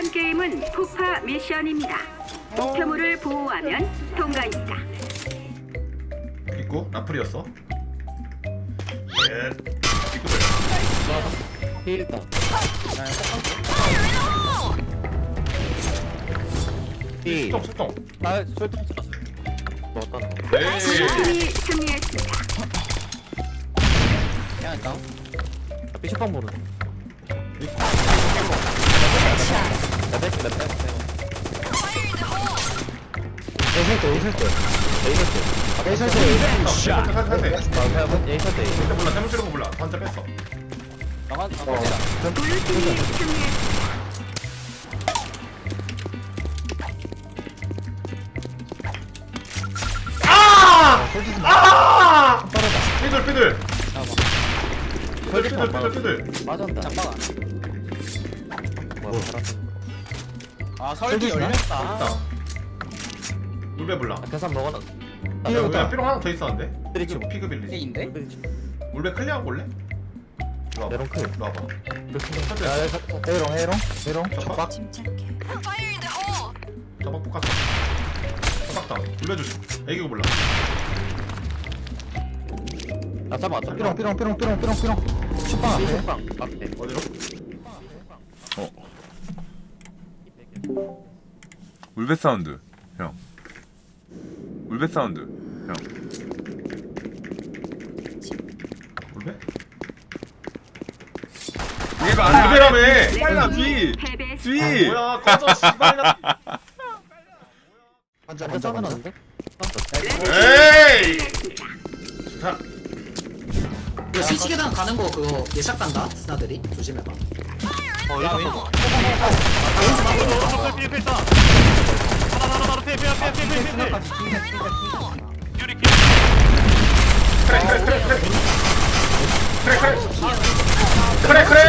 이번 게임은 폭파 미션입니다. 목표물을 보호하면 통과입니다. 있고 나풀이었어. 예. 있고 필다. 이. 수동 수동. 나 설탕 썼어. 넣었다 너. 에이. 팀이 승리했습니다. 야 일단. 나 삐식빵 모르. 나 뺄게 나 뺄게. 에이설 때 에이설 때 에이설 때 에이설 때 샷. 살살 살. 에이설 때 진짜 몰라. 잘못 치는 거 몰라. 반자 뺐어. 나만 블루 팀이 승리했습니다. 아! 아! 삐들 삐들. 잡아. 삐들 삐들 삐들 삐들. 빠졌다. 잠깐만. 뭐살 아 설기 열렸다. 있다. 물배 몰라. 계산 먹어놔. 야, 야, 삐롱 하나 더 있었는데. 드리치 피그 피그 빌리. A인데? 물배 클리어하고 올래? 이리 와봐. 메론 클. 이리 와봐. 해롱 해롱 해롱 척박. 척박 뽑았어. 척박다. 물배 조심. 애기고 몰라. 아 잠깐만 삐롱 삐롱 삐롱 삐롱 삐롱 삐롱 식빵 앞에 삐식빵 앞에 어디로? 울베 사운드 형 울베 사운드 형 물배? 이게 아, 물배라며. 빨라 뒤. 뒤 뭐야? 꺼져 씨발이나. 한대 반자 반자 이거 스위치계단 가는 거 그거 예샷 간다 스나들이 조심해봐. 어 이거 왼쪽 그래 그래 그래 그래. 그래 그래. 그래 그래.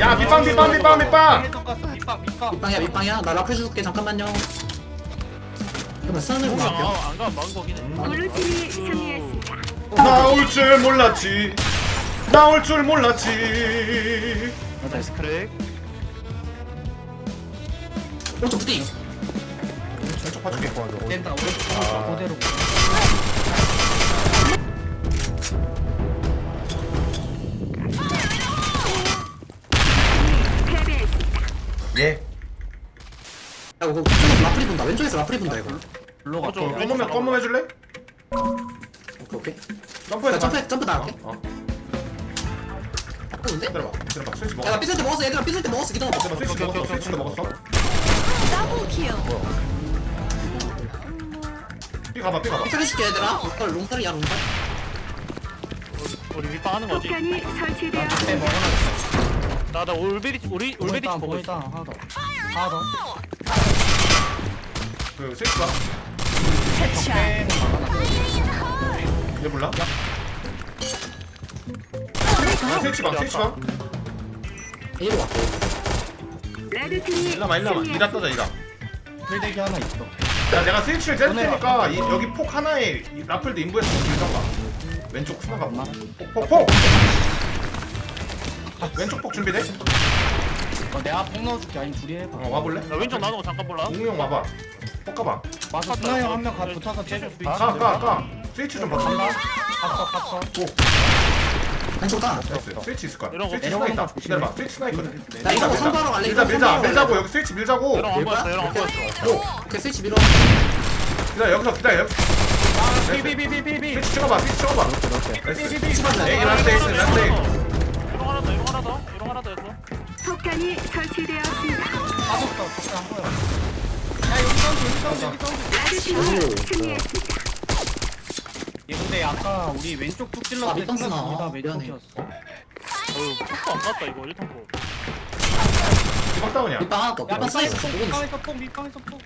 야 밑방 밑방 밑방 밑방. 밑방이야 밑방이야 나 라플 줄게 잠깐만요. 그러면 스나는 거 같아. 블루 팀이 승리했습니다. 나올 줄 몰랐지. 나올 줄 몰랐지. 나이스 크랙 오른쪽 부팅. 왼쪽 봐줄게. 된다 오른쪽 그대로. 패배했습니다. 예. 야 이거 왼쪽에서 라플이 본다 왼쪽에서 라플이 본다 이거. 검으면 검음 해줄래? 오케이. 점프해서. 나 점프 점프 나갈게. 어, 어. 바꾸는데? 기다려봐. 기다려봐. 스위치 먹어. 야나 삐질 때 먹었어 얘들아 삐질 때 먹었어 기다려봐. 기다려봐. 스위치 먹었어. 스위치도 먹었어. 삐 가봐. 삐 가봐. 삐질 해줄게 얘들아. 롱털 롱털이야 롱털. 우리 밑방 하는 거지? 폭탄이 설치되었습니다. 나나 올베리 우리 올베리 보고 있어. 하나 더. 하나 더. 그 스위치 봐. 얘 몰라? 아. 스위치 봐. A로 왔고. 일라마 일라마. 승리했습니다. 떠자 이다. 풀대기 하나 있어 야 내가 스위치를 뗄 테니까 이, 여기 폭 하나에 이 라플도 인부해서 들던가 왼쪽 스나가 없나? 폭폭폭 왼쪽 폭 준비돼? 내가 폭 넣어줄게 아니 둘이 해봐 어 와볼래? 나 왼쪽 나누고 잠깐 볼라. 형 와봐 폭 가봐 맞아 스나 형한명 붙어서 째줄 수 있어 가가 가 스위치 좀 봐봐 갔어 갔어 왼쪽 다. 나이스 스위치 있을 거야. 이런 거 스위치 내려가는 스나 거 있다. 조심해. 기다려봐. 스위치 스나 있거든. 나 이거 선발로 갈래. 밀자 이거 밀자. 선발로 밀자고. 여기 스위치 밀자고. 얘랑 안 보였어. 얘랑 안 보였어. 오케이. 스위치 밀어. 기다려. 여기서 기다려. 여기 비비비비비비. 스위치 찍어봐. 스위치 찍어봐. 에이 라스트 에이스 라스트 에이스. 이런 하나 더. 이런 하나 더. 이런 하나 더 했어. 폭탄이 설치되었습니다. 빠졌어 적대 안 보여 야. 여기 사운드 여기 사운드 여기 사운드 팀이 승리했습니다. 얘 근데 아까 우리 왼쪽 쭉 아, 찔렀을 때 밑방 아, 미안해. 왼쪽이었어 어휴, 폭도 안 갔다 이거 1턴 포. 이방 다운이야 밑방 하나 더. 야 밑방 써 있어. 밑방에서 보고 있어. 밑방에서 폭 밑방에서 폭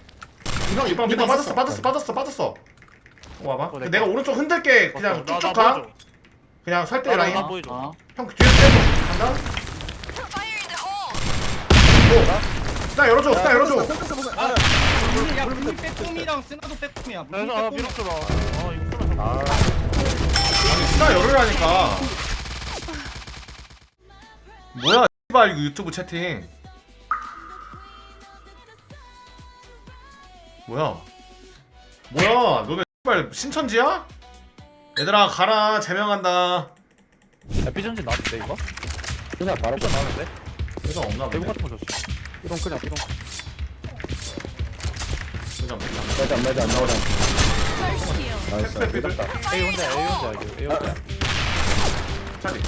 이방 이방 이방 빠졌어 빠졌어 빠졌어 빠졌어 어, 와봐 어, 내 내가 거. 오른쪽 흔들게 그냥 나- 나 쭉쭉 가. 그냥 살 때 나- 나- 라인 나 보여줘. 아형 뒤에 빼고 간다. 오. 스나 열어줘. 스나 열어줘. 야, 야, 분이 빼꼼이랑 쓰나도 빼꼼이야. 무슨 그래서 아 빼꼼이야. 밀었어 나. 아 이거 쏘나 아. 아니 스나 열으라니까. 뭐야 씨발 이거 유튜브 채팅. 뭐야? 뭐야? 너네 씨발 신천지야? 얘들아 가라 제명한다. 야 삐전지 나왔는데 이거? 그냥 바로 삐전 나왔는데? 회사 없나 대본 보네. 같은 거 줬어 이런 그냥 이런 거. 회사 없나 보네. 매장 매장 나오라 나이스 삐, 삐, 삐. 삐졌다 A 혼자 A 혼자 이거 A 혼자 차디.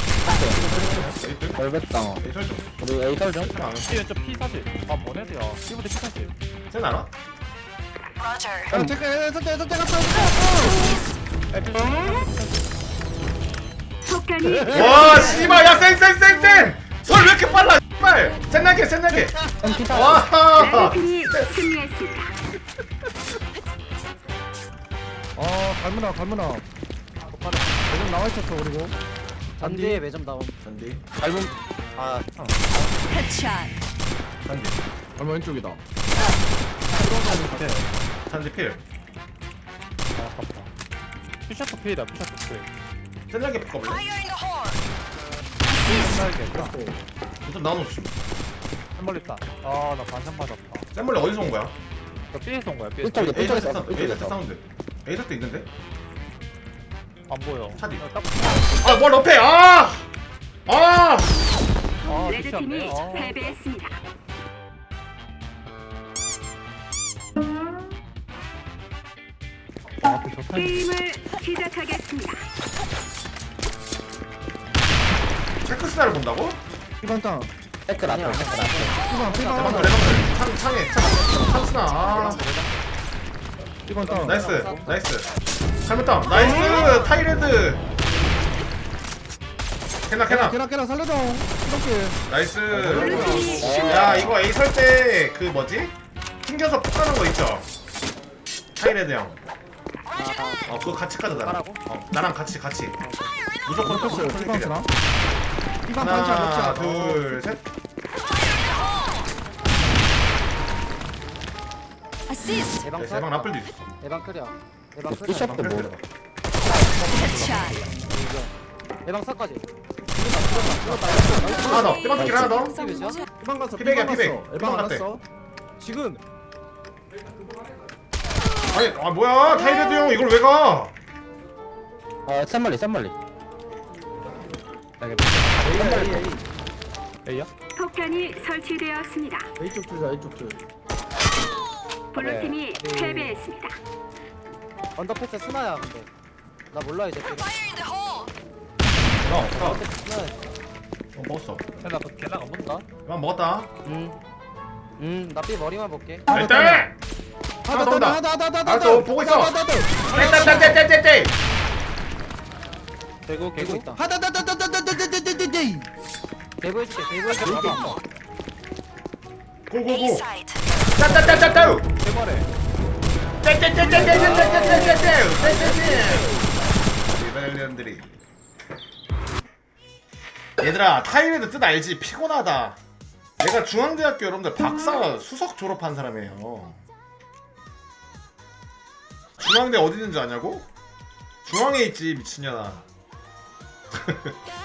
에이트. 별백당 에이 설정. 우리 A 설정 안 P 왼쪽 P 사실 아 뭐네드야 P부터 P 사실 쟤 알아? 야 잠깐 야 잠깐 잠깐 와 씨발 야 쌩쌩쌩쌩. 설왜 이렇게 빨라? 씨발. 센나게 센나게. 와. 승리했습니다. 어 갈무나 갈무나 매점 나와 있었어 그리고 잔디에 매점 나옴 잔디. 닮은 아 잔디. 갈무 왼쪽이다 잔디 필. 아 아깝다 P샷도 P다 P샷도 P 센나게 바꿔볼래? 끝날게 좀 나눠주시. 한벌 있다 아나 반찬 맞았다 센물레 어디서 온 거야? 나 B에서 온 거야 B에서 삐쪽에 세트 쌌어 사운드. A 세트 있는데? 안 보여 차디. 야, 딱 아뭘 옆에 아. 아. 아, 레드팀이 미쳤네. 아. 패배했습니다. 아, 그 좋다. 게임을 시작하겠습니다. 체크스나를 본다고? 이번 땅 댓글 앞에 댓글 앞에 이번 레방글 피방 레방글 창 창에 창 창스나 아 이번 땅 나이스 나이스. 잘못다 나이스 타이레드. 캐나 캐나. 깨라 깨라 살려줘. 이렇게. 나이스. 야 이거 A 설 때 그 뭐지? 튕겨서 폭 가는 거 있죠? 타이레드 형어 그거 같이 가자 나랑. 어 나랑 같이 같이. 무조건 패스 무조건 피방 힐이야. 쓰나 피방 반차 하나 몇차 둘셋 예방 네, 세방 라플도 있었어. 예방 클리어 예방 클리어 삐샵도 뭐. 예방 사까지 하나 더. 삐방길 하나 더. 피방 갔어 피백이야, 피방 피백. 갔어 피방 에방 같아. 갔어 지금. 아니 아 뭐야? 타이레드 형 이걸 왜 가? 아 쌈멀리 쌈멀리. A야? 폭탄이 설치되었습니다. A쪽 줄자 A쪽 줄 블루팀이 패배했습니다. 언더패스 스나야 근데 나 몰라 이제 어, 어, 스나야 어 먹었어. 쟤나 그 걔나가 본다 이만 먹었다. 음음나 삐 머리만 볼게 일단 하나 더 온다. 알았어, 보고 있어. 떼떼떼떼떼떼. 대구 개구 있다 하다다다다다다다다다다다 대구 해줄게 대구 해줄게 고고 고. 짜짜짜짜짜. 대발에. 이발년들이. 얘들아 타이레드 뜻 알지? 피곤하다. 내가 중앙대학교 여러분들 박사 수석 졸업한 사람이에요. 중앙대 어디 있는 줄 아냐고? 중앙에 있지 미친년아.